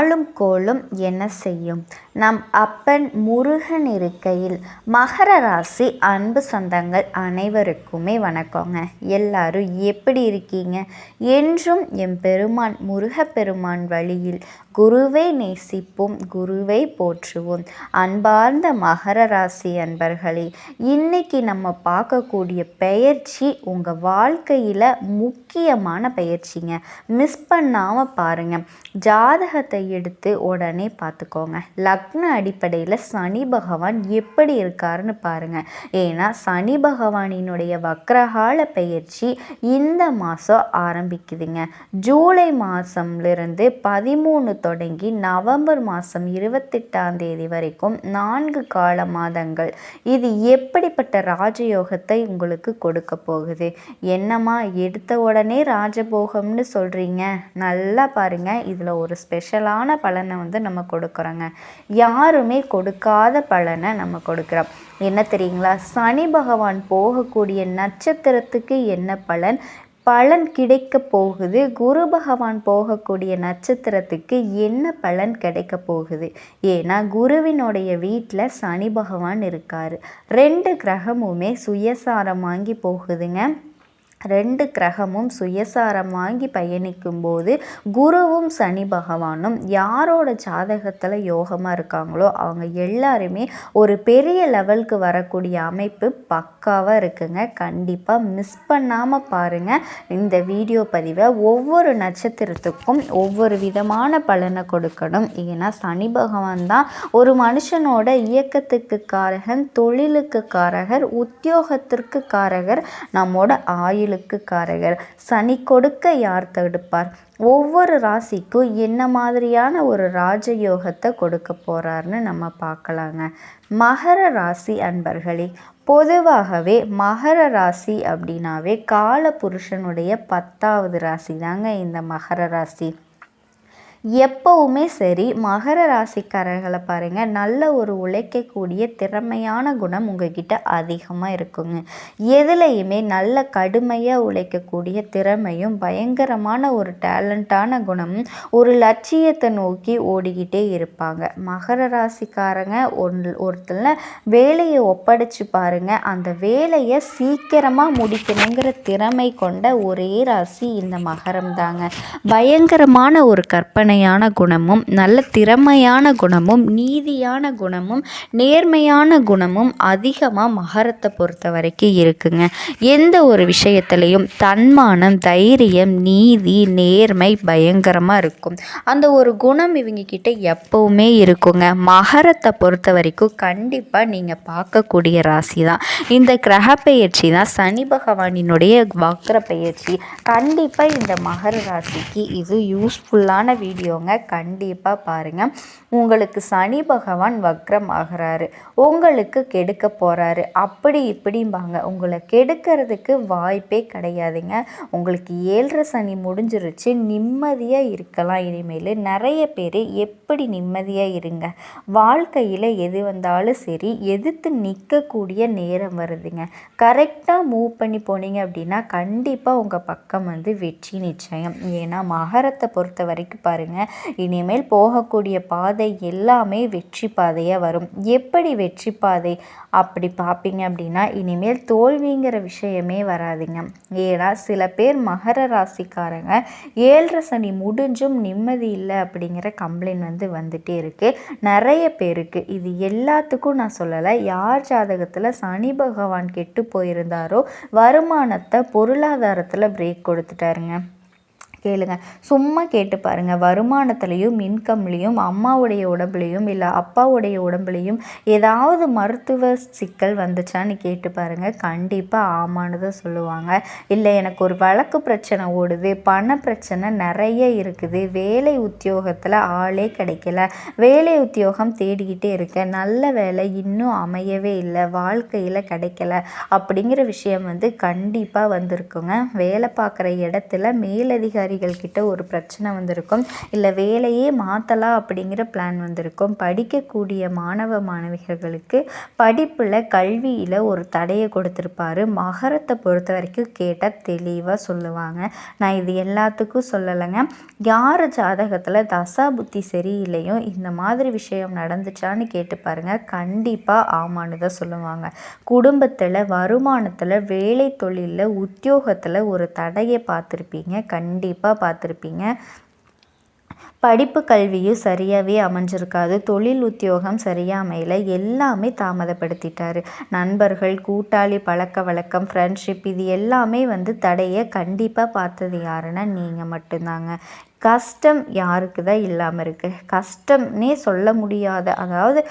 ஆளும் கோளும் என்ன செய்யும்? நம் அப்பன் முருகன் இருக்கையில் மகர ராசி அன்பு சொந்தங்கள் அனைவருக்குமே வணக்கங்க. எல்லாரும் எப்படி இருக்கீங்க? என்றும் எம் பெருமான் முருகப்பெருமான் வழியில் குருவை நேசிப்போம் குருவை போற்றுவோம். அன்பார்ந்த மகர ராசி அன்பர்களே இன்னைக்கு நம்ம பார்க்கக்கூடிய பெயர்ச்சி உங்கள் வாழ்க்கையில் முக்கியமான பயிற்சிங்க மிஸ் பண்ணாமல் பாருங்கள் ஜாதகத்தை எடுத்து உடனே பார்த்துக்கோங்க. லக்ன அடிப்படையில் சனி பகவான் எப்படி இருக்காருன்னு பாருங்கள் ஏன்னா சனி பகவானினுடைய வக்ரகால பெயர்ச்சி இந்த மாதம் ஆரம்பிக்குதுங்க. ஜூலை மாதம்லேருந்து பதிமூணு தொடங்கி நவம்பர் மாதம் இருபத்தெட்டாம் தேதி வரைக்கும் நான்கு கால மாதங்கள். இது எப்படிப்பட்ட ராஜயோகத்தை உங்களுக்கு கொடுக்க போகுது? என்னம்மா எடுத்த உடனே ராஜபோகம்னு சொல்கிறீங்க நல்லா பாருங்கள் இதில் ஒரு ஸ்பெஷலான பலனை வந்து நம்ம கொடுக்குறோங்க. யாருமே கொடுக்காத பலனை நம்ம கொடுக்குறோம். என்ன தெரியுங்களா? சனி பகவான் போகக்கூடிய நட்சத்திரத்துக்கு என்ன பலன்? பலன் கிடைக்க போகுது. குரு பகவான் போகக்கூடிய நட்சத்திரத்துக்கு என்ன பலன் கிடைக்க போகுது? ஏன்னா குருவினுடைய வீட்டில் சனி பகவான் இருக்கார். ரெண்டு கிரகமுமே சுயசாரம் வாங்கி போகுதுங்க. ரெண்டு கிரகமும் சுயசாரம் வாங்கி பயணிக்கும் போது குருவும் சனி பகவானும் யாரோட ஜாதகத்தில் யோகமாக இருக்காங்களோ அவங்க எல்லாருமே ஒரு பெரிய லெவலுக்கு வரக்கூடிய அமைப்பு பக்காவாக இருக்குங்க. கண்டிப்பாக மிஸ் பண்ணாமல் பாருங்கள் இந்த வீடியோ பதிவை ஒவ்வொரு நட்சத்திரத்துக்கும் ஒவ்வொரு விதமான பலனை கொடுக்கணும். ஏன்னா சனி பகவான் தான் ஒரு மனுஷனோட இயக்கத்துக்கு காரகன் தொழிலுக்கு காரகர் உத்தியோகத்திற்கு காரகர் நம்மோட ஆயுள் இழுக்கு காரகர் சனி கொடுக்க யார் தடுப்பார்? ஒவ்வொரு ராசிக்கும் என்ன மாதிரியான ஒரு ராஜயோகத்தை கொடுக்க போகிறாருன்னு நம்ம பார்க்கலாங்க. மகர ராசி அன்பர்களே பொதுவாகவே மகர ராசி அப்படின்னாவே கால புருஷனுடைய பத்தாவது ராசி தாங்க இந்த மகர ராசி. எப்போவுமே சரி மகர ராசிக்காரர்களை பாருங்கள் நல்ல ஒரு உழைக்கக்கூடிய திறமையான குணம் உங்ககிட்ட அதிகமாக இருக்குங்க. எதுலையுமே நல்ல கடுமையாக உழைக்கக்கூடிய திறமையும் பயங்கரமான ஒரு டேலண்டான குணமும் ஒரு லட்சியத்தை நோக்கி ஓடிக்கிட்டே இருப்பாங்க. மகர ராசிக்காரங்க ஒன் ஒருத்தர் வேலையை ஒப்படைச்சு பாருங்கள் அந்த வேலையை சீக்கிரமாக முடிக்கணுங்கிற திறமை கொண்ட ஒரே ராசி இந்த மகரம் தாங்க பயங்கரமான ஒரு கற்பனை நேர்மையான குணமும் நல்ல திறமையான குணமும் நீதியான குணமும் நேர்மையான குணமும் அதிகமாக மகரத்தை பொறுத்த வரைக்கும் இருக்குங்க. எந்த ஒரு விஷயத்துலையும் தன்மானம் தைரியம் நீதி நேர்மை பயங்கரமாக இருக்கும். அந்த ஒரு குணம் இவங்க கிட்ட எப்பவுமே இருக்குங்க. மகரத்தை பொறுத்த வரைக்கும் கண்டிப்பாக நீங்கள் பார்க்கக்கூடிய ராசி தான். இந்த கிரக பயிற்சி தான் சனி பகவானினுடைய வக்ர பயிற்சி கண்டிப்பாக இந்த மகர ராசிக்கு இது யூஸ்ஃபுல்லான வீடியோ வீடியோங்க கண்டிப்பாக பாருங்கள் உங்களுக்கு சனி பகவான் வக்ரம் ஆகிறாரு உங்களுக்கு கெடுக்க போகிறாரு அப்படி இப்படிம்பாங்க. உங்களை கெடுக்கிறதுக்கு வாய்ப்பே கிடையாதுங்க. உங்களுக்கு ஏழரை சனி முடிஞ்சிருச்சு. நிம்மதியாக இருக்கலாம் இனிமேல். நிறைய பேர் எப்படி நிம்மதியாக இருங்க. வாழ்க்கையில் எது வந்தாலும் சரி எதிர்த்து நிற்கக்கூடிய நேரம் வருதுங்க. கரெக்டாக மூவ் பண்ணி போனீங்க அப்படின்னா கண்டிப்பாக உங்கள் பக்கம் வந்து வெற்றி நிச்சயம். ஏன்னா மகரத்தை பொறுத்த வரைக்கும் பாருங்கள் பாருங்கள் இனிமேல் போகக்கூடிய பாதை எல்லாமே வெற்றி பாதையாக வரும். எப்படி வெற்றி பாதை? அப்படி பார்ப்பீங்க அப்படின்னா இனிமேல் தோல்விங்கிற விஷயமே வராதுங்க. ஏன்னா சில பேர் மகர ராசிக்காரங்க ஏழரை சனி முடிஞ்சும் நிம்மதி இல்லை அப்படிங்கிற கம்ப்ளைண்ட் வந்து வந்துட்டே இருக்குது நிறைய பேருக்கு இது எல்லாத்துக்கும் நான் சொல்லலை யார் ஜாதகத்தில் சனி பகவான் கெட்டு போயிருந்தாரோ வருமானத்தை பொருளாதாரத்தில் பிரேக் கொடுத்துட்டாருங்க. கேளுங்க. சும்மா கேட்டு பாருங்கள் வருமானத்துலேயும் இன்கம்லேயும் அம்மாவுடைய உடம்புலையும் இல்லை அப்பாவுடைய உடம்புலையும் ஏதாவது மருத்துவ சிக்கல் வந்துச்சான்னு கேட்டு பாருங்கள் கண்டிப்பாக ஆமான்னு சொல்லுவாங்க. இல்லை எனக்கு ஒரு வழக்கு பிரச்சனை ஓடுது. பண பிரச்சனை நிறைய இருக்குது. வேலை உத்தியோகத்தில் ஆளே கிடைக்கல. வேலை உத்தியோகம் தேடிக்கிட்டே இருக்கேன். நல்ல வேலை இன்னும் அமையவே இல்லை. வாழ்க்கையில் கிடைக்கல. அப்படிங்கிற விஷயம் வந்து கண்டிப்பாக வந்திருக்குங்க. வேலை பார்க்குற இடத்துல மேலதிகாரி அதிகாரிகள் கிட்ட ஒரு பிரச்சனை வந்திருக்கும். இல்லை வேலையே மாற்றலாம் அப்படிங்கிற பிளான் வந்திருக்கும். படிக்கக்கூடிய மாணவ மாணவிகளுக்கு படிப்பில் கல்வியில் ஒரு தடையை கொடுத்துருப்பாரு. மகரத்தை பொறுத்த வரைக்கும் கேட்டால் தெளிவாக சொல்லுவாங்க. நான் இது எல்லாத்துக்கும் சொல்லலைங்க. யார் ஜாதகத்தில் தசா புத்தி சரியில்லையோ இந்த மாதிரி விஷயம் நடந்துச்சான்னு கேட்டு பாருங்கள் கண்டிப்பாக ஆமான்னு தான் சொல்லுவாங்க. குடும்பத்தில் வருமானத்தில் வேலை தொழிலில் உத்தியோகத்தில் ஒரு தடையை பார்த்துருப்பீங்க. கண்டிப்பாக பார்த்துருப்பீங்க படிப்பு கல்வியும் சரியாகவே அமைஞ்சிருக்காது. தொழில் உத்தியோகம் சரியாக அமையல. எல்லாமே தாமதப்படுத்திட்டாரு. நண்பர்கள் கூட்டாளி பழக்க வழக்கம் ஃப்ரெண்ட்ஷிப் இது எல்லாமே வந்து தடையை கண்டிப்பாக பார்த்தது யாருன்னா நீங்கள் மட்டும்தாங்க. கஷ்டம் யாருக்கு தான் இல்லாமல் இருக்குது கஷ்டம்னே சொல்ல முடியாத அதாவது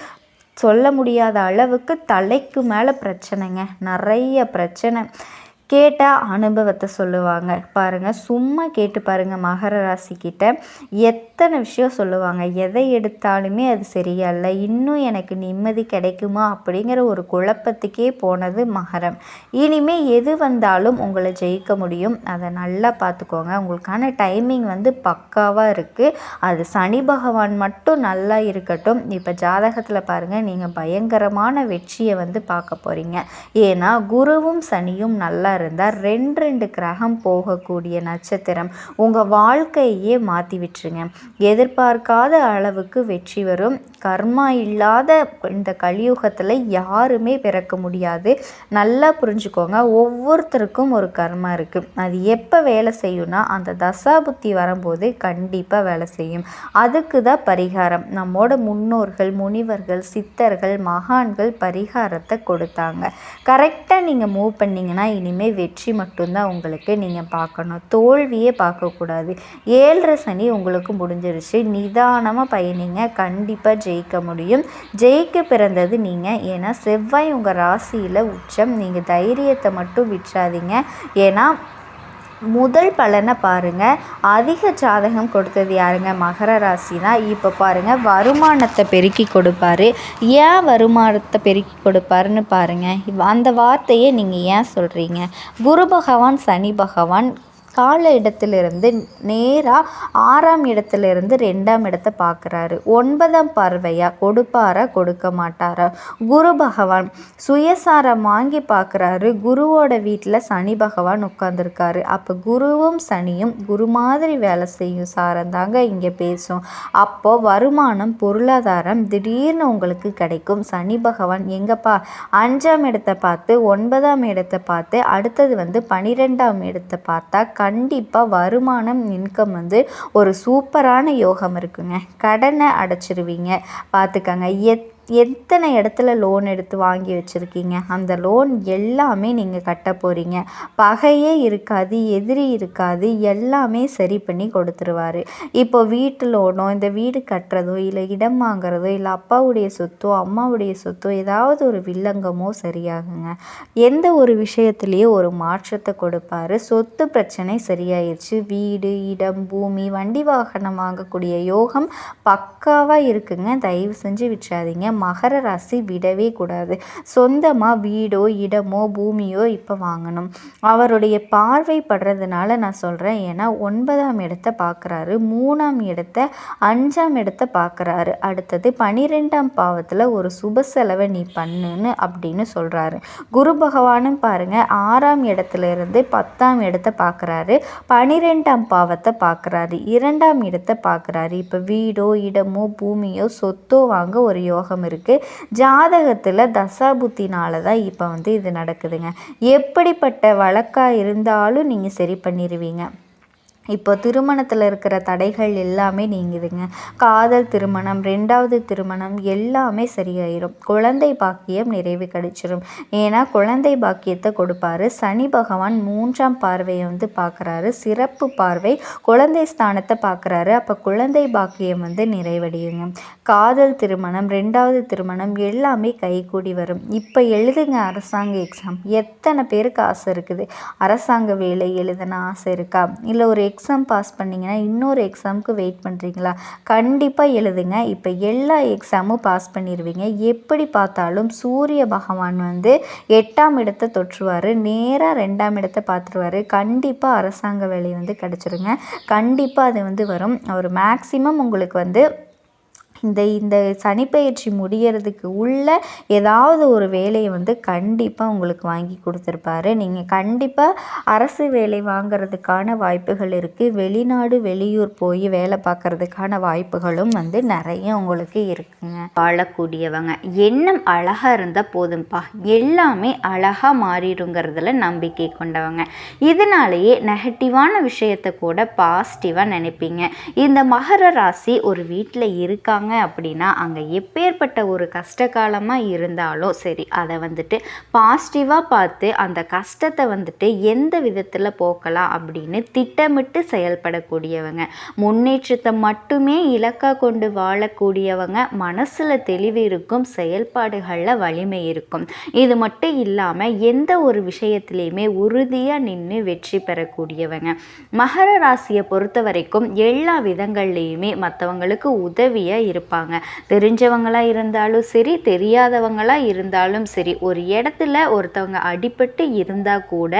சொல்ல முடியாத அளவுக்கு தலைக்கு மேலே பிரச்சனைங்க. நிறைய பிரச்சனை. கேட்டால் அனுபவத்தை சொல்லுவாங்க. பாருங்கள் சும்மா கேட்டு பாருங்கள் மகர ராசிக்கிட்ட எத்தனை விஷயம் சொல்லுவாங்க. எதை எடுத்தாலுமே அது சரியா இன்னும் எனக்கு நிம்மதி கிடைக்குமா அப்படிங்கிற ஒரு குழப்பத்துக்கே போனது மகரம். இனிமேல் எது வந்தாலும் உங்களை ஜெயிக்க முடியும். அதை நல்லா பார்த்துக்கோங்க. உங்களுக்கான டைமிங் வந்து பக்காவாக இருக்குது அது சனி பகவான் மட்டும் நல்லா இருக்கட்டும். இப்போ ஜாதகத்தில் பாருங்கள் நீங்கள் பயங்கரமான வெற்றியை வந்து பார்க்க போகிறீங்க ஏன்னா குருவும் சனியும் நல்லா இருந்தால் ரெண்டு ரெண்டு கிரகம் போகக்கூடிய நட்சத்திரம் உங்கள் வாழ்க்கையே மாற்றி விட்டுருங்க. எதிர்பார்க்காத அளவுக்கு வெற்றி வரும். கர்மா இல்லாத இந்த கலியுகத்தில் யாருமே பிறக்க முடியாது. நல்லா புரிஞ்சுக்கோங்க. ஒவ்வொருத்தருக்கும் ஒரு கர்மா இருக்குது அது எப்போ வேலை செய்யும்னா அந்த தசாபுத்தி வரும்போது கண்டிப்பாக வேலை செய்யும். அதுக்கு தான் பரிகாரம். நம்மோட முன்னோர்கள் முனிவர்கள் சித்தர்கள் மகான்கள் பரிகாரத்தை கொடுத்தாங்க. கரெக்டாக நீங்கள் மூவ் பண்ணிங்கன்னா இனிமேல் வெற்றி மட்டும்தான் உங்களுக்கு நீங்கள் பார்க்கணும். தோல்வியே பார்க்கக்கூடாது. ஏழரை சனி உங்களுக்கு முடிஞ்சிருச்சு. நிதானமாக பயணிங்க. கண்டிப்பாக ஜெயிக்க முடியும். ஜெயிக்க பிறந்தது நீங்கள் ஏன்னா செவ்வாய் உங்கள் ராசியில் உச்சம். நீங்கள் தைரியத்தை மட்டும் விற்றாதீங்க ஏன்னா முதல் பலனை பாருங்கள் அதிக ஜாதகம் கொடுத்தது யாருங்க? மகர ராசி தான் இப்போ பாருங்கள் வருமானத்தை பெருக்கி கொடுப்பாரு. ஏன் வருமானத்தை பெருக்கி கொடுப்பாருன்னு பாருங்கள் அந்த வார்த்தையை நீங்கள் ஏன் சொல்கிறீங்க குரு பகவான் சனி பகவான் கால இடத்திலிருந்து நேராக ஆறாம் இடத்திலிருந்து ரெண்டாம் இடத்தை பார்க்குறாரு. ஒன்பதாம் பார்வையாக கொடுப்பாரா? கொடுக்க மாட்டாரா? குரு பகவான் சுயசாரம் வாங்கி பார்க்குறாரு. குருவோட வீட்டில் சனி பகவான் உட்காந்துருக்காரு அப்போ குருவும் சனியும் குரு மாதிரி வேலை செய்யும் சாரம் தாங்க இங்கே பேசும். அப்போது வருமானம் பொருளாதாரம் திடீர்னு உங்களுக்கு கிடைக்கும். சனி பகவான் எங்கப்பா? அஞ்சாம் இடத்தை பார்த்து ஒன்பதாம் இடத்தை பார்த்து அடுத்தது வந்து பனிரெண்டாம் இடத்தை பார்த்தா கண்டிப்பாக வருமானம் இன்கம் வந்து ஒரு சூப்பரான யோகம் இருக்குங்க. கடனை அடைச்சிருவீங்க. பார்த்துக்கங்க எத் எத்தனை இடத்துல லோன் எடுத்து வாங்கி வச்சுருக்கீங்க? அந்த லோன் எல்லாமே நீங்கள் கட்ட போகிறீங்க பகையே இருக்காது எதிரி இருக்காது எல்லாமே சரி பண்ணி கொடுத்துருவார். இப்போ வீட்டு லோனோ இந்த வீடு கட்டுறதோ இல்லை இடம் வாங்குறதோ இல்லை அப்பாவுடைய சொத்தோ அம்மாவுடைய சொத்தோ ஏதாவது ஒரு வில்லங்கமோ சரியாகுங்க. எந்த ஒரு விஷயத்துலேயும் ஒரு மாற்றத்தை கொடுப்பாரு. சொத்து பிரச்சனை சரியாயிருச்சு. வீடு இடம் பூமி வண்டி வாகனம் வாங்கக்கூடிய யோகம் பக்காவாக இருக்குங்க. தயவு செஞ்சு விட்டுறாதீங்க. மகர ராசி விடவே கூடாது. சொந்தமாக வீடோ இடமோ பூமியோ இப்போ வாங்கணும். அவருடைய பார்வை படுறதுனால நான் சொல்கிறேன் ஏன்னா ஒன்பதாம் இடத்தை பார்க்குறாரு மூணாம் இடத்த அஞ்சாம் இடத்த பார்க்குறாரு அடுத்தது பனிரெண்டாம் பாவத்தில் ஒரு சுப செலவை நீ பண்ணுன்னு அப்படின்னு சொல்கிறாரு குரு பகவானும் பாருங்கள் ஆறாம் இடத்துல இருந்து பத்தாம் இடத்தை பார்க்குறாரு பனிரெண்டாம் பாவத்தை பார்க்குறாரு இரண்டாம் இடத்தை பார்க்குறாரு இப்போ வீடோ இடமோ பூமியோ சொத்தோ வாங்க ஒரு யோகம் இருக்குது ஜாதகத்தில் தசாபுத்தினால தான் இப்போ வந்து இது நடக்குதுங்க. எப்படிப்பட்ட வழக்காக இருந்தாலும் நீங்கள் சரி பண்ணிடுவீங்க இப்போ திருமணத்தில் இருக்கிற தடைகள் எல்லாமே நீங்குதுங்க. காதல் திருமணம் ரெண்டாவது திருமணம் எல்லாமே சரியாயிரும். குழந்தை பாக்கியம் நிறைவு கிடைச்சிரும். ஏன்னா குழந்தை பாக்கியத்தை கொடுப்பாரு. சனி பகவான் மூன்றாம் பார்வையை வந்து பார்க்குறாரு. சிறப்பு பார்வை குழந்தை ஸ்தானத்தை பார்க்குறாரு. அப்போ குழந்தை பாக்கியம் வந்து நிறைவடையுங்க. காதல் திருமணம் ரெண்டாவது திருமணம் எல்லாமே கைகூடி வரும். இப்போ எழுதுங்க அரசாங்க எக்ஸாம் எத்தனை பேருக்கு ஆசை இருக்குது? அரசாங்க வேலை எழுதுன ஆசை இருக்கா? இல்லை ஒரு எக்ஸாம் பாஸ் பண்ணிங்கன்னா இன்னொரு எக்ஸாமுக்கு வெயிட் பண்ணுறீங்களா கண்டிப்பாக எழுதுங்க. இப்போ எல்லா எக்ஸாமும் பாஸ் பண்ணிடுவீங்க எப்படி பார்த்தாலும் சூரிய பகவான் வந்து எட்டாம் இடத்தை தொற்றுவார். நேராக ரெண்டாம் இடத்தை பார்த்துருவார். கண்டிப்பாக அரசாங்க வேலை வந்து கிடச்சிருங்க. கண்டிப்பாக அது வந்து வரும். அவர் மேக்ஸிமம் உங்களுக்கு வந்து இந்த இந்த சனிப்பெயர்ச்சி முடியறதுக்கு உள்ள ஏதாவது ஒரு வேலையை வந்து கண்டிப்பாக உங்களுக்கு வாங்கி கொடுத்துருப்பாரு. நீங்கள் கண்டிப்பாக அரசு வேலை வாங்கிறதுக்கான வாய்ப்புகள் இருக்குது வெளிநாடு வெளியூர் போய் வேலை பார்க்குறதுக்கான வாய்ப்புகளும் வந்து நிறைய உங்களுக்கு இருக்குங்க. வாழக்கூடியவங்க. எண்ணம் அழகாக இருந்தால் போதும்ப்பா எல்லாமே அழகாக மாறிடுங்கிறதுல நம்பிக்கை கொண்டவங்க. இதனாலேயே நெகட்டிவான விஷயத்தை கூட பாசிட்டிவாக நினைப்பீங்க. இந்த மகர ராசி ஒரு வீட்டில் இருக்காங்க அப்படின்னா அங்கே எப்பேற்பட்ட ஒரு கஷ்ட காலமாக இருந்தாலும் சரி அதை வந்துட்டு பாசிட்டிவாக பார்த்து அந்த கஷ்டத்தை வந்துட்டு எந்த விதத்தில் போக்கலாம் அப்படின்னு திட்டமிட்டு செயல்படக்கூடியவங்க. முன்னேற்றத்தை மட்டுமே இலக்காக கொண்டு வாழக்கூடியவங்க மனசில் தெளிவு இருக்கும் செயல்பாடுகளில் வலிமை இருக்கும். இது மட்டும் இல்லாமல் எந்த ஒரு விஷயத்துலையுமே உறுதியாக நின்று வெற்றி பெறக்கூடியவங்க. மகர ராசியை பொறுத்த வரைக்கும் எல்லா விதங்கள்லேயுமே மற்றவங்களுக்கு உதவியாக இருப்பாங்க. தெரிஞ்சவங்களாக இருந்தாலும் சரி தெரியாதவங்களாக இருந்தாலும் சரி ஒரு இடத்துல ஒருத்தவங்க அடிபட்டு இருந்தால் கூட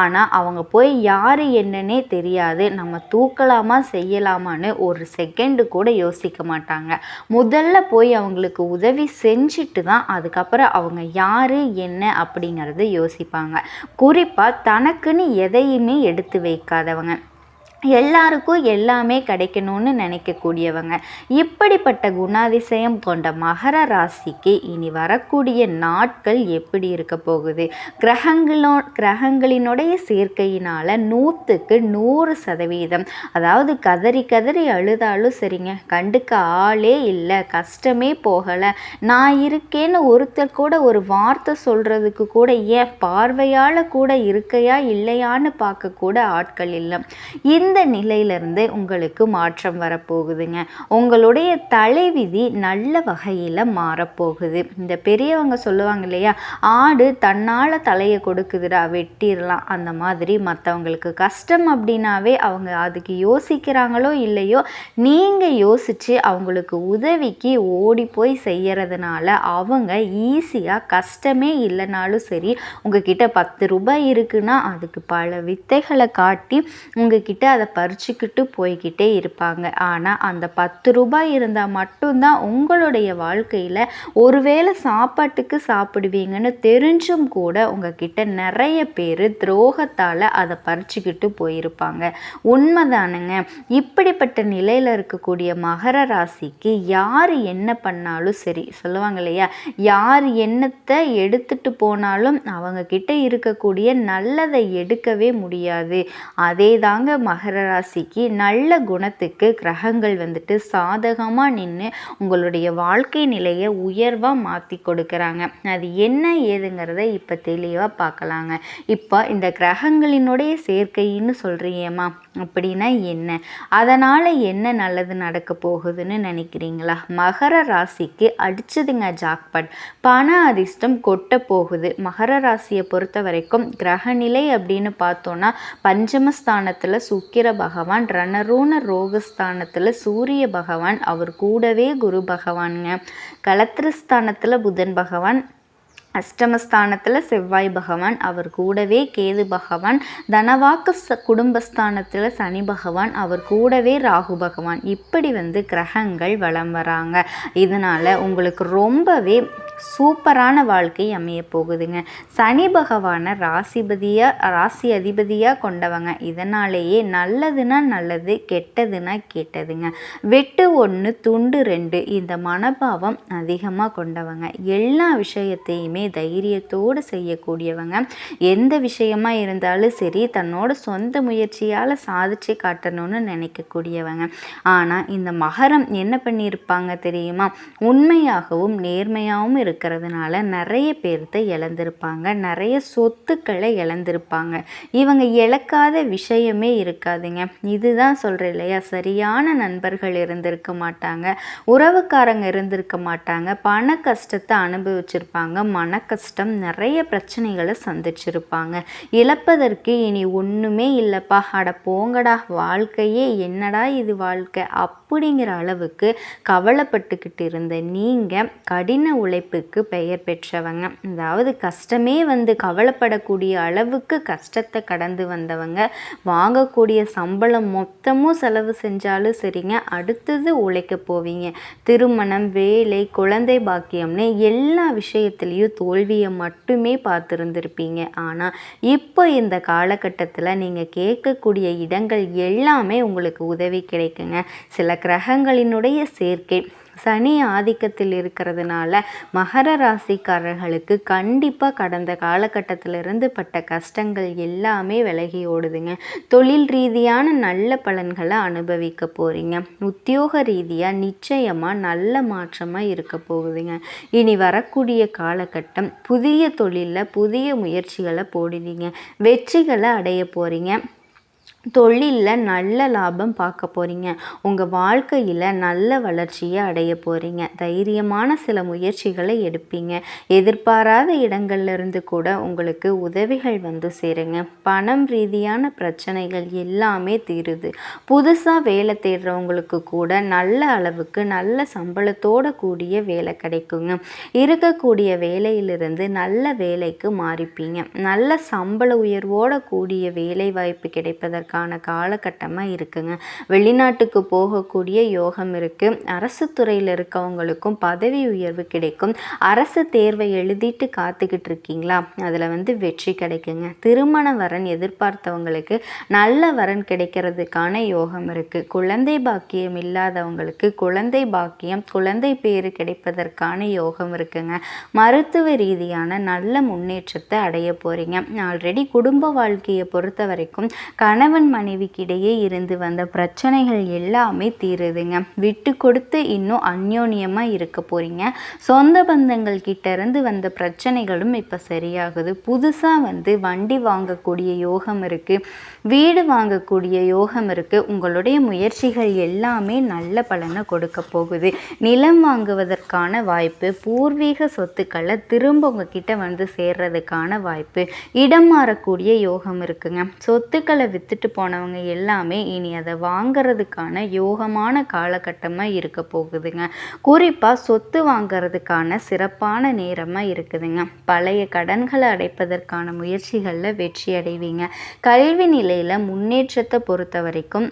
ஆனால் அவங்க போய் யார் என்னன்னே தெரியாது. நம்ம தூக்கலாமா செய்யலாமான்னு ஒரு செகண்டு கூட யோசிக்க மாட்டாங்க. முதல்ல போய் அவங்களுக்கு உதவி செஞ்சுட்டு தான் அதுக்கப்புறம் அவங்க யார் என்ன அப்படிங்கிறத யோசிப்பாங்க. குறிப்பாக தனக்குன்னு எதையுமே எடுத்து வைக்காதவங்க. எல்லாருக்கும் எல்லாமே கிடைக்கணும்னு நினைக்கக்கூடியவங்க. இப்படிப்பட்ட குணாதிசயம் கொண்ட மகர ராசிக்கு இனி வரக்கூடிய நாட்கள் எப்படி இருக்க போகுது? கிரகங்களோ கிரகங்களினுடைய சேர்க்கையினால் நூற்றுக்கு நூறு சதவீதம். அதாவது கதறி கதறி அழுதாலும் சரிங்க. கண்டுக்க ஆளே இல்லை. கஷ்டமே போகலை. நான் இருக்கேன்னு ஒருத்தர் கூட ஒரு வார்த்தை சொல்கிறதுக்கு கூட ஏன் பார்வையால் கூட இருக்கையா இல்லையான்னு பார்க்கக்கூட ஆட்கள் இல்லை. இந்த இந்த நிலையிலிருந்து உங்களுக்கு மாற்றம் வரப்போகுதுங்க. உங்களுடைய தலைவிதி நல்ல வகையில் மாறப்போகுது. இந்த பெரியவங்க சொல்லுவாங்க இல்லையா ஆடு தன்னால் தலையை கொடுக்குதுடா வெட்டிடலாம். அந்த மாதிரி மற்றவங்களுக்கு கஷ்டம் அப்படின்னாவே அவங்க அதுக்கு யோசிக்கிறாங்களோ இல்லையோ நீங்கள் யோசித்து அவங்களுக்கு உதவிக்கு ஓடி போய் செய்யறதுனால அவங்க ஈஸியாக கஷ்டமே இல்லைனாலும் சரி உங்ககிட்ட பத்து ரூபாய் இருக்குன்னா அதுக்கு பல வித்தைகளை காட்டி உங்ககிட்ட அதை அதை பறிச்சுக்கிட்டு போய்கிட்டே இருப்பாங்க. ஆனால் அந்த பத்து ரூபாய் இருந்தால் மட்டும்தான் உங்களுடைய வாழ்க்கையில் ஒருவேளை சாப்பாட்டுக்கு சாப்பிடுவீங்கன்னு தெரிஞ்சும் கூட உங்ககிட்ட நிறைய பேர் துரோகத்தால் அதை பறிச்சுக்கிட்டு போயிருப்பாங்க. உண்மைதானுங்க. இப்படிப்பட்ட நிலையில் இருக்கக்கூடிய மகர ராசிக்கு யார் என்ன பண்ணாலும் சரி சொல்லுவாங்க இல்லையா? யார் என்னத்தை எடுத்துட்டு போனாலும் அவங்க கிட்ட இருக்கக்கூடிய நல்லதை எடுக்கவே முடியாது. அதே தாங்க மகர மகர ராசிக்கு நல்ல குணத்துக்கு கிரகங்கள் வந்துட்டு சாதகமாக நின்று உங்களுடைய வாழ்க்கை நிலையை உயர்வாக மாற்றி கொடுக்குறாங்க. அது என்ன ஏதுங்கிறத இப்போ தெளிவாக பார்க்கலாங்க இப்போ இந்த கிரகங்களினுடைய சேர்க்கைன்னு சொல்கிறியேம்மா அப்படின்னா என்ன? அதனால் என்ன நல்லது நடக்க போகுதுன்னு நினைக்கிறீங்களா? மகர ராசிக்கு அடிச்சதுங்க ஜாக்பட். பண அதிர்ஷ்டம் கொட்ட போகுது. மகர ராசியை பொறுத்த வரைக்கும் கிரகநிலை அப்படின்னு பார்த்தோன்னா பஞ்சமஸ்தானத்தில் சுக்கிர பகவான் ரணரூண ரோகஸ்தானத்தில் சூரிய பகவான் அவர் கூடவே குரு பகவானுங்க. கலத்திரஸ்தானத்தில் புதன் பகவான் அஷ்டமஸ்தானத்தில் செவ்வாய் பகவான் அவர் கூடவே கேது பகவான் தனவாக்கு ச குடும்பஸ்தானத்தில் சனி பகவான் அவர் கூடவே ராகு பகவான். இப்படி வந்து கிரகங்கள் வளம் வராங்க. இதனால் உங்களுக்கு ரொம்பவே சூப்பரான வாழ்க்கை அமைய போகுதுங்க. சனி பகவானை ராசிபதியாக ராசி அதிபதியாக கொண்டவங்க. இதனாலேயே நல்லதுன்னா நல்லது கெட்டதுன்னா கெட்டதுங்க. வெட்டு ஒன்று துண்டு ரெண்டு இந்த மனபாவம் அதிகமாக கொண்டவங்க. எல்லா விஷயத்தையுமே தைரியத்தோடு செய்யக்கூடியவங்க. எந்த விஷயமா இருந்தாலும் சரி தன்னோட சொந்த முயற்சியால் சாதிச்சு காட்டணும்னு நினைக்கக்கூடியவங்க. ஆனால் இந்த மகரம் என்ன பண்ணியிருப்பாங்க தெரியுமா? உண்மையாகவும் நேர்மையாகவும் இருக்கிறதுனால நிறைய பேர்த்த இழந்திருப்பாங்க. நிறைய சொத்துக்களை இழந்திருப்பாங்க. இவங்க இழக்காத விஷயமே இருக்காதுங்க. இதுதான் சொல்கிறேன் இல்லையா? சரியான நண்பர்கள் இருந்திருக்க மாட்டாங்க. உறவுக்காரங்க இருந்திருக்க மாட்டாங்க. பண கஷ்டத்தை அனுபவிச்சிருப்பாங்க. மன கஷ்டம் நிறைய பிரச்சனைகளை சந்திச்சிருப்பாங்க. இழப்பதற்கு இனி ஒன்றுமே இல்லைப்பா. அட போங்கடா. வாழ்க்கையே என்னடா இது வாழ்க்கை? அப் அப்படிங்கிற அளவுக்கு கவலைப்பட்டுக்கிட்டு இருந்த நீங்கள் கடின உழைப்புக்கு பெயர் பெற்றவங்க. அதாவது கஷ்டமே வந்து கவலைப்படக்கூடிய அளவுக்கு கஷ்டத்தை கடந்து வந்தவங்க. வாங்கக்கூடிய சம்பளம் மொத்தமும் செலவு செஞ்சாலும் சரிங்க. அடுத்தது உழைக்க போவீங்க. திருமணம் வேலை குழந்தை பாக்கியம்னு எல்லா விஷயத்துலேயும் தோல்வியை மட்டுமே பார்த்துருந்துருப்பீங்க. ஆனால் இப்போ இந்த காலகட்டத்தில் நீங்கள் கேட்கக்கூடிய இடங்கள் எல்லாமே உங்களுக்கு உதவி கிடைக்குங்க. சில கிரகங்களினுடைய சேர்க்கை. சனி ஆதிக்கத்தில் இருக்கிறதுனால மகர ராசிக்காரர்களுக்கு கண்டிப்பாக கடந்த காலகட்டத்திலிருந்து பட்ட கஷ்டங்கள் எல்லாமே விலகி ஓடுதுங்க. தொழில் ரீதியான நல்ல பலன்களை அனுபவிக்க போகிறீங்க உத்தியோக ரீதியாக நிச்சயமாக நல்ல மாற்றமாக இருக்க போகுதுங்க. இனி வரக்கூடிய காலகட்டம் புதிய தொழிலில் புதிய முயற்சிகளை போடுவீங்க. வெற்றிகளை அடைய போகிறீங்க தொழிலில் நல்ல லாபம் பார்க்க போகிறீங்க உங்கள் வாழ்க்கையில் நல்ல வளர்ச்சியை அடைய போகிறீங்க தைரியமான சில முயற்சிகளை எடுப்பீங்க. எதிர்பாராத இடங்கள்லேருந்து கூட உங்களுக்கு உதவிகள் வந்து சேருங்க. பணம் ரீதியான பிரச்சனைகள் எல்லாமே தீருது. புதுசாக வேலை தேடுறவங்களுக்கு கூட நல்ல அளவுக்கு நல்ல சம்பளத்தோடு கூடிய வேலை கிடைக்குங்க. இருக்கக்கூடிய வேலையிலிருந்து நல்ல வேலைக்கு மாறிப்பீங்க. நல்ல சம்பள உயர்வோடு கூடிய வேலை வாய்ப்பு கிடைப்பதற்கு அதற்கான காலகட்டமாக இருக்குங்க. வெளிநாட்டுக்கு போகக்கூடிய யோகம் இருக்குது அரசு துறையில் இருக்கவங்களுக்கும் பதவி உயர்வு கிடைக்கும். அரசு தேர்வை எழுதிட்டு காத்துக்கிட்டு இருக்கீங்களா? அதில் வந்து வெற்றி கிடைக்குங்க. திருமண வரன் எதிர்பார்த்தவங்களுக்கு நல்ல வரன் கிடைக்கிறதுக்கான யோகம் இருக்குது குழந்தை பாக்கியம் இல்லாதவங்களுக்கு குழந்தை பாக்கியம் குழந்தை பேர் கிடைப்பதற்கான யோகம் இருக்குங்க. மருத்துவ ரீதியான நல்ல முன்னேற்றத்தை அடைய போகிறீங்க ஆல்ரெடி குடும்ப வாழ்க்கையை பொறுத்த வரைக்கும் கணவன் கணவன் மனைவிக்கிடையே இருந்து வந்த பிரச்சனைகள் எல்லாமே தீருதுங்க. விட்டு கொடுத்து இன்னும் அந்யோன்யமாக இருக்க போகிறீங்க சொந்த பந்தங்கள் கிட்டேருந்து வந்த பிரச்சனைகளும் இப்போ சரியாகுது. புதுசாக வந்து வண்டி வாங்கக்கூடிய யோகம் இருக்குது வீடு வாங்கக்கூடிய யோகம் இருக்குது உங்களுடைய முயற்சிகள் எல்லாமே நல்ல பலனை கொடுக்க போகுது. நிலம் வாங்குவதற்கான வாய்ப்பு பூர்வீக சொத்துக்களை திரும்ப உங்ககிட்ட வந்து சேர்றதுக்கான வாய்ப்பு இடம் மாறக்கூடிய யோகம் இருக்குங்க. சொத்துக்களை வித்துட்டு போனவங்க எல்லாமே இனி அதை வாங்கிறதுக்கான யோகமான காலகட்டமாக இருக்க போகுதுங்க. குறிப்பாக சொத்து வாங்கிறதுக்கான சிறப்பான நேரமாக இருக்குதுங்க. பழைய கடன்களை அடைப்பதற்கான முயற்சிகளில் வெற்றி அடைவீங்க. கல்வி நிலையில் முன்னேற்றத்தை பொறுத்த வரைக்கும்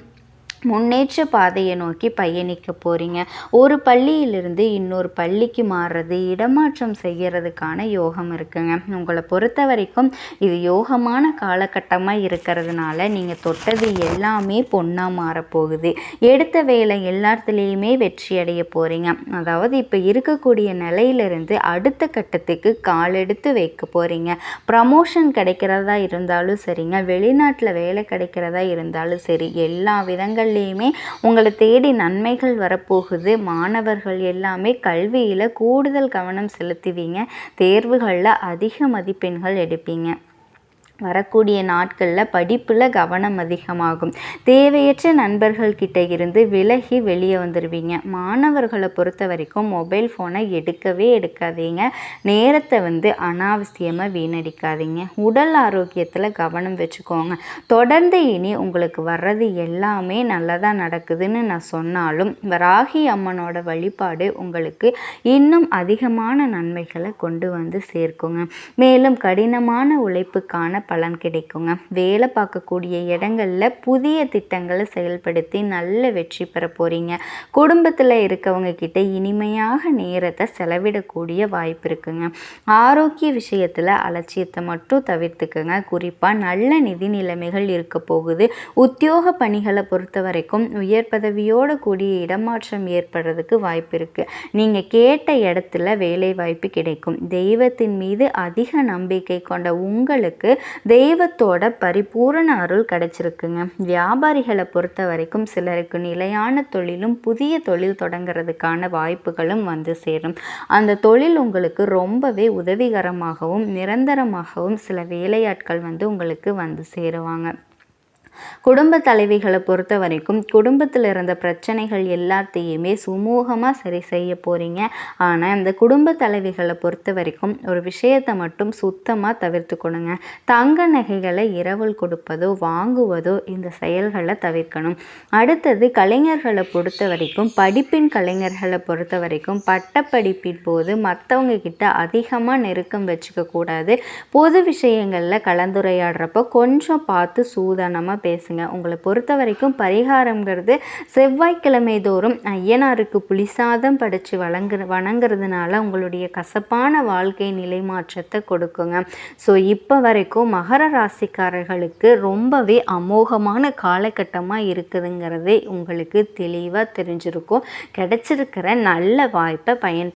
முன்னேற்ற பாதையை நோக்கி பயணிக்க போகிறீங்க ஒரு பள்ளியிலிருந்து இன்னொரு பள்ளிக்கு மாறுறது இடமாற்றம் செய்கிறதுக்கான யோகம் இருக்குங்க. உங்களை பொறுத்த வரைக்கும் இது யோகமான காலகட்டமாக இருக்கிறதுனால நீங்கள் தொட்டது எல்லாமே பொண்ணாக மாறப்போகுது எடுத்த வேலை எல்லாத்துலேயுமே வெற்றி அடைய போகிறீங்க அதாவது இப்போ இருக்கக்கூடிய நிலையிலிருந்து அடுத்த கட்டத்துக்கு காலெடுத்து வைக்க போகிறீங்க ப்ரமோஷன் கிடைக்கிறதா இருந்தாலும் சரிங்க. வெளிநாட்டில் வேலை கிடைக்கிறதா இருந்தாலும் சரி. எல்லா விதங்கள் நாட்கள்லேயுமே உங்களை தேடி நன்மைகள் வரப்போகுது. மாணவர்கள் எல்லாமே கல்வியில் கூடுதல் கவனம் செலுத்துவீங்க. தேர்வுகளில் அதிக மதிப்பெண்கள் எடுப்பீங்க. வரக்கூடிய நாட்களில் படிப்பில் கவனம் அதிகமாகும். தேவையற்ற நண்பர்கள் கிட்ட இருந்து விலகி வெளியே வந்துடுவீங்க மாணவர்களை பொறுத்த வரைக்கும் மொபைல் ஃபோனை எடுக்கவே எடுக்காதீங்க. நேரத்தை வந்து அனாவசியமாக வீணடிக்காதீங்க. உடல் ஆரோக்கியத்தில் கவனம் வச்சுக்கோங்க. தொடர்ந்து இனி உங்களுக்கு வர்றது எல்லாமே நல்லதாக நடக்குதுன்னு நான் சொன்னாலும் ராகி அம்மனோட வழிபாடு உங்களுக்கு இன்னும் அதிகமான நன்மைகளை கொண்டு வந்து சேர்க்குங்க. மேலும் கடினமான உழைப்புக்கான பலன் கிடைக்குங்க. வேலை பார்க்கக்கூடிய இடங்களில் புதிய திட்டங்களை செயல்படுத்தி நல்ல வெற்றி பெற போகிறீங்க குடும்பத்தில் இருக்கவங்க கிட்ட இனிமையாக நேரத்தை செலவிடக்கூடிய வாய்ப்பு இருக்குங்க. ஆரோக்கிய விஷயத்தில் அலட்சியத்தை மட்டும் தவிர்த்துக்குங்க. குறிப்பாக நல்ல நிதி நிலைமைகள் இருக்க போகுது. உத்தியோக பணிகளை பொறுத்த வரைக்கும் உயர் பதவியோடு கூடிய இடமாற்றம் ஏற்படுறதுக்கு வாய்ப்பு இருக்குது நீங்கள் கேட்ட இடத்துல வேலை வாய்ப்பு கிடைக்கும். தெய்வத்தின் மீது அதிக நம்பிக்கை கொண்ட உங்களுக்கு தெய்வத்தோட பரிபூரண அருள் கிடைச்சிருக்குங்க. வியாபாரிகளை பொறுத்த வரைக்கும் சிலருக்கு நிலையான தொழிலும் புதிய தொழில் தொடங்குறதுக்கான வாய்ப்புகளும் வந்து சேரும். அந்த தொழில் உங்களுக்கு ரொம்பவே உதவிகரமாகவும் நிரந்தரமாகவும் சில வேலையாட்கள் வந்து உங்களுக்கு வந்து சேருவாங்க. குடும்ப தலைவிகளை பொறுத்த வரைக்கும் குடும்பத்தில் இருந்த பிரச்சனைகள் எல்லாத்தையுமே சுமூகமாக சரி செய்ய போகிறீங்க ஆனால் இந்த குடும்ப தலைவிகளை பொறுத்த வரைக்கும் ஒரு விஷயத்தை மட்டும் சுத்தமாக தவிர்த்துக்கணுங்க தங்க நகைகளை இரவல் கொடுப்பதோ வாங்குவதோ இந்த செயல்களை தவிர்க்கணும். அடுத்தது கலைஞர்களை பொறுத்த வரைக்கும் படிப்பின் கலைஞர்களை பொறுத்த வரைக்கும் பட்டப்படிப்பின் போது மற்றவங்க கிட்ட அதிகமாக நெருக்கம் வச்சுக்க கூடாது. பொது விஷயங்களில் கலந்துரையாடுறப்போ கொஞ்சம் பார்த்து சூதானமாக பேசுங்க. உங்களை பொறுத்த வரைக்கும் பரிகாரங்கிறது செவ்வாய்க்கிழமை தோறும் ஐயனாருக்கு புளிசாதம் படித்து வழங்குற வணங்குறதுனால உங்களுடைய கசப்பான வாழ்க்கை நிலை மாற்றத்தை கொடுக்குங்க. ஸோ இப்போ வரைக்கும் மகர ராசிக்காரர்களுக்கு ரொம்பவே அமோகமான காலகட்டமாக இருக்குதுங்கிறதே உங்களுக்கு தெளிவாக தெரிஞ்சிருக்கும். கிடைச்சிருக்கிற நல்ல வாய்ப்பை பயன்